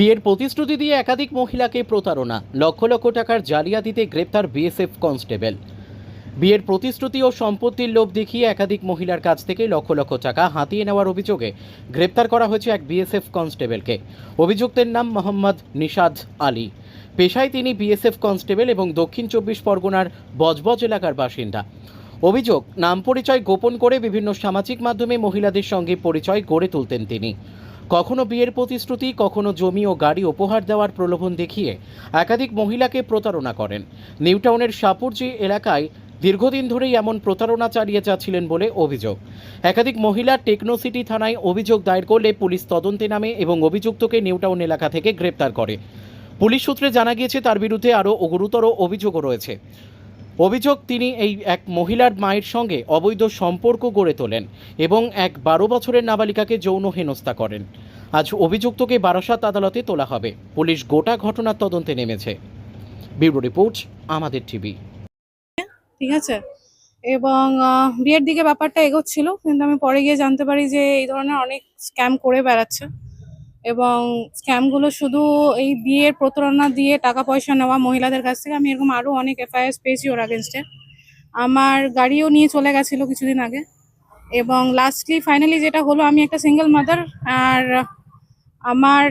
বিয়ের প্রতিশ্রুতি দিয়ে একাধিক মহিলাকে প্রতারণা, লক্ষ লক্ষ টাকার জালিয়াতিতে গ্রেপ্তার বিএসএফ কনস্টেবল। বিয়ের প্রতিশ্রুতি ও সম্পত্তির লোভ দেখিয়ে একাধিক মহিলার কাছ থেকে লক্ষ লক্ষ টাকা হাতিয়ে নেওয়ার অভিযোগে গ্রেপ্তার করা হয়েছে এক বিএসএফ কনস্টেবলকে। অভিযুক্তের নাম মোহাম্মদ নিশাদ আলী। পেশায় তিনি বিএসএফ কনস্টেবল এবং দক্ষিণ চব্বিশ পরগনার বজবজ এলাকার বাসিন্দা। অভিযোগ, নাম পরিচয় গোপন করে বিভিন্ন সামাজিক মাধ্যমে মহিলাদের সঙ্গে পরিচয় গড়ে তুলতেন তিনি। কখনো বিয়ের প্রতিশ্রুতি, কখনো জমি ও গাড়ি উপহার দেওয়ার প্রলোভন দেখিয়ে একাধিক মহিলাকে প্রতারণা করেন। নিউটাউনের সাপুরজি এলাকায় দীর্ঘদিন ধরেই এমন প্রতারণা চালিয়ে যাচ্ছিলেন বলে অভিযোগ। একাধিক মহিলা টেকনোসিটি থানায় অভিযোগ দায়ের করলে পুলিশ তদন্তে নামে এবং অভিযুক্তকে নিউটাউন এলাকা থেকে গ্রেপ্তার করে। পুলিশ সূত্রে জানা গিয়েছে, তার বিরুদ্ধে আরও গুরুতর অভিযোগও রয়েছে। অভিযোগ, তিনি এই এক মহিলার মায়ের সঙ্গে অবৈধ সম্পর্ক গড়ে তোলেন এবং এক বারো বছরের নাবালিকাকে যৌন হেনস্থা করেন। আজ অভিযুক্তকে বারাসাত আদালতে তোলা হবে। পুলিশ গোটা ঘটনার তদন্তে নেমেছে। ব্যুরো রিপোর্ট, আমাদের টিভি। ঠিক আছে? এবং বিয়ের দিকে ব্যাপারটা এগোচ্ছিল, কিন্তু আমি পরে গিয়ে জানতে পারি যে এই ধরনের অনেক স্ক্যাম করে বেড়াচ্ছে। এবং স্ক্যামগুলো শুধু এই বিয়ের প্রতারণা দিয়ে টাকা পয়সা নেওয়া মহিলাদের কাছ থেকে, আমি এরকম আরও অনেক এফআইআর পেয়েছি ওর আগেনস্টে আমার গাড়িও নিয়ে চলে গেছিল কিছুদিন আগে এবং লাস্টলি ফাইনালি যেটা হলো, আমি একটা সিঙ্গেল মাদার আর আমার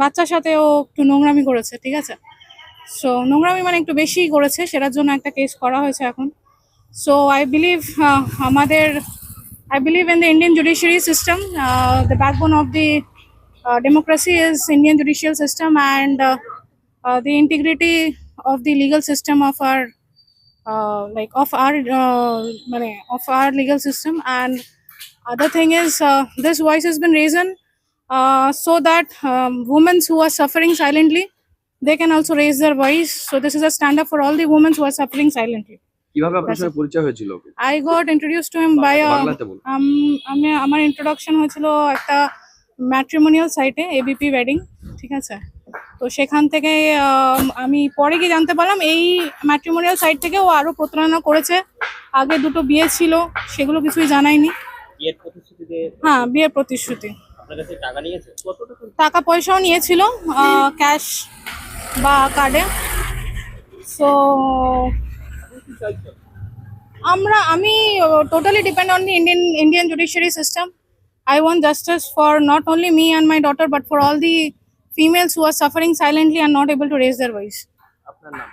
বাচ্চার সাথেও একটু নোংরামি করেছে, ঠিক আছে? সো নোংরামি মানে একটু বেশি করেছে, সেটার জন্য একটা কেস করা হয়েছে এখন। সো আই বিলিভ আমাদের I believe in the Indian judiciary system the backbone of the democracy is Indian judicial system and the integrity of the legal system of our uh, like of our uh, মানে, of our legal system and other thing is uh, this voice has been raised uh, so that um, women who are suffering silently they can also raise their voice so this is a stand up for all the women who are suffering silently কিভাবে আপনার That's সঙ্গে পরিচয় হয়েছিল ওকে i got introduced to him by a বাংলাতে বলুন um, আমি আমার introduction হয়েছিল একটা ম্যাট্রিমোনিয়াল সাইটে এবিপি ওয়েডিং ঠিক আছে? তো সেখান থেকে আমি পরে গিয়ে জানতে পারলাম এই ম্যাট্রিমোনিয়াল সাইট থেকে ও আরও প্রতারণা করেছে। আগে দুটো বিয়ে ছিল সেগুলো কিছুই জানায়নি। হ্যাঁ বিয়ের প্রতিশ্রুতি। টাকা পয়সাও নিয়েছিল ক্যাশ বা কার্ডে সো আমরা আমি totally depend on the Indian Indian judiciary system who are suffering silently are not able to raise their voice আপনার নাম?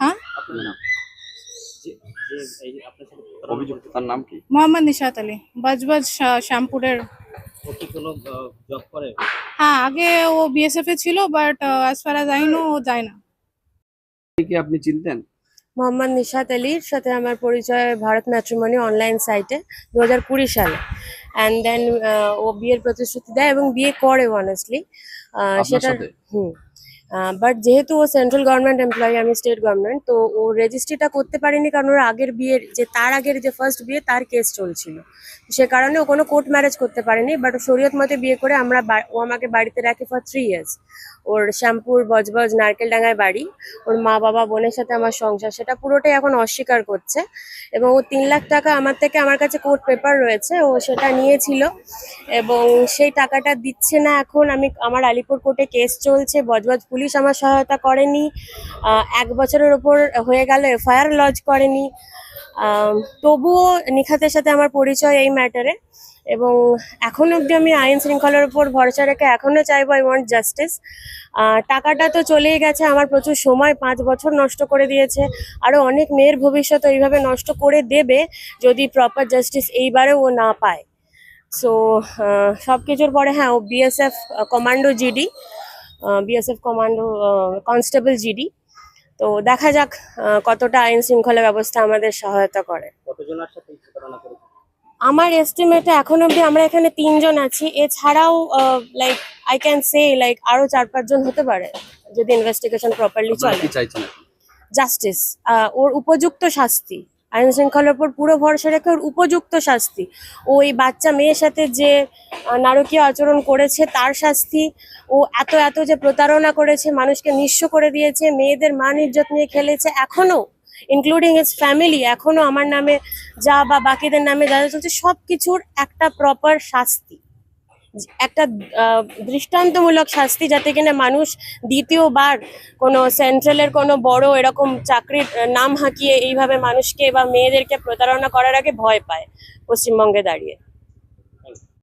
হ্যাঁ আপনার নাম? যে যে এই আপনার সাথে প্রতারণা অভিযুক্ত করেছে, তার নাম কি? মোহাম্মদ নিশাত আলী বজবজ শ্যামপুরের করে? হ্যাঁ আগে ও বিএসএফ এ ছিল but as far as I know ও যায় না। আপনি চিনতেন? মোহাম্মদ নিশাত আলীর সাথে আমার পরিচয় ভারত ম্যাট্রিমনি অনলাইন সাইটে দু হাজার কুড়ি সালে। অ্যান্ড দেন ও বিয়ের প্রতিশ্রুতি দেয় এবং বিয়ে করে অনেস্টলি সেটা? হুম। বাট যেহেতু ও সেন্ট্রাল গভর্নমেন্ট এমপ্লয়ি আমি স্টেট গভর্নমেন্ট তো ও রেজিস্ট্রিটা করতে পারেনি কারণ ওর আগের বিয়ের যে, তার আগের যে ফার্স্ট বিয়ে, তার কেস চলছিল। সে কারণে ও কোনো কোর্ট ম্যারেজ করতে পারেনি বাট ও শরীয়ত মতে বিয়ে করে আমরা ও আমাকে বাড়িতে রাখে ফর থ্রি ইয়ার্স ওর শ্যাম্পুর, বজবজ, নারকেলডাঙ্গায় বাড়ি, ওর মা বাবা, বোনের সাথে আমার সংসার, সেটা পুরোটাই এখন অস্বীকার করছে। এবং ও তিন লাখ টাকা আমার থেকে আমার কাছে কোর্ট পেপার রয়েছে, ও সেটা নিয়েছিল। এবং সেই টাকাটা দিচ্ছে না এখন, আমি, আমার আলিপুর কোর্টে কেস চলছে, বজবজ পুলিশ আমার সহায়তা করেনি। এক বছরের ওপর হয়ে গেল, এফআইআর লজ করেনি। তবুও নিখাতের সাথে আমার পরিচয় এই ম্যাটারে এবং এখন অবধি আমি আইন শৃঙ্খলার উপর ভরসা রেখে এখনও চাইব আই ওয়ান্ট জাস্টিস টাকাটা তো চলেই গেছে, আমার প্রচুর সময়, পাঁচ বছর নষ্ট করে দিয়েছে। আরও অনেক মেয়ের ভবিষ্যৎ এইভাবে নষ্ট করে দেবে যদি প্রপার জাস্টিস এইবারেও ও না পায়। সো সব কিছুর পরে হ্যাঁ ও BSF commando GD BSF commando constable GD তো দেখা যাক কতটা আইন শৃঙ্খলা ব্যবস্থা আমাদের সহায়তা করে। আমার এস্টিমেটে এখন অবধি আমরা এখানে তিনজন আছি। এছাড়াও like I can say like আরও চার পাঁচজন হতে পারে যদি ইনভেস্টিগেশন প্রপারলি চলে। জাস্টিস ওর উপযুক্ত শাস্তি। আইন শৃঙ্খলার উপর পুরো ভরসা রেখে ওর উপযুক্ত শাস্তি। ও এই বাচ্চা মেয়ের সাথে যে নারকীয় আচরণ করেছে, তার শাস্তি। ও এত এত যে প্রতারণা করেছে, মানুষকে নিঃস্ব করে দিয়েছে, মেয়েদের মান ইজ্জত নিয়ে খেলেছে এখনও ইনক্লুডিং ইটস ফ্যামিলি এখনও আমার নামে যা বা বাকিদের নামে যা চলছে সব কিছুর একটা প্রপার শাস্তি। একটা দৃষ্টান্তমূলক শাস্তি যাতে কিনা মানুষ দ্বিতীয়বার কোনো সেন্ট্রালের কোনো বড় এরকম চাকরির নাম হাঁকিয়ে এইভাবে মানুষকে বা মেয়েদেরকে প্রতারণা করার আগে ভয় পায় পশ্চিমবঙ্গে দাঁড়িয়ে।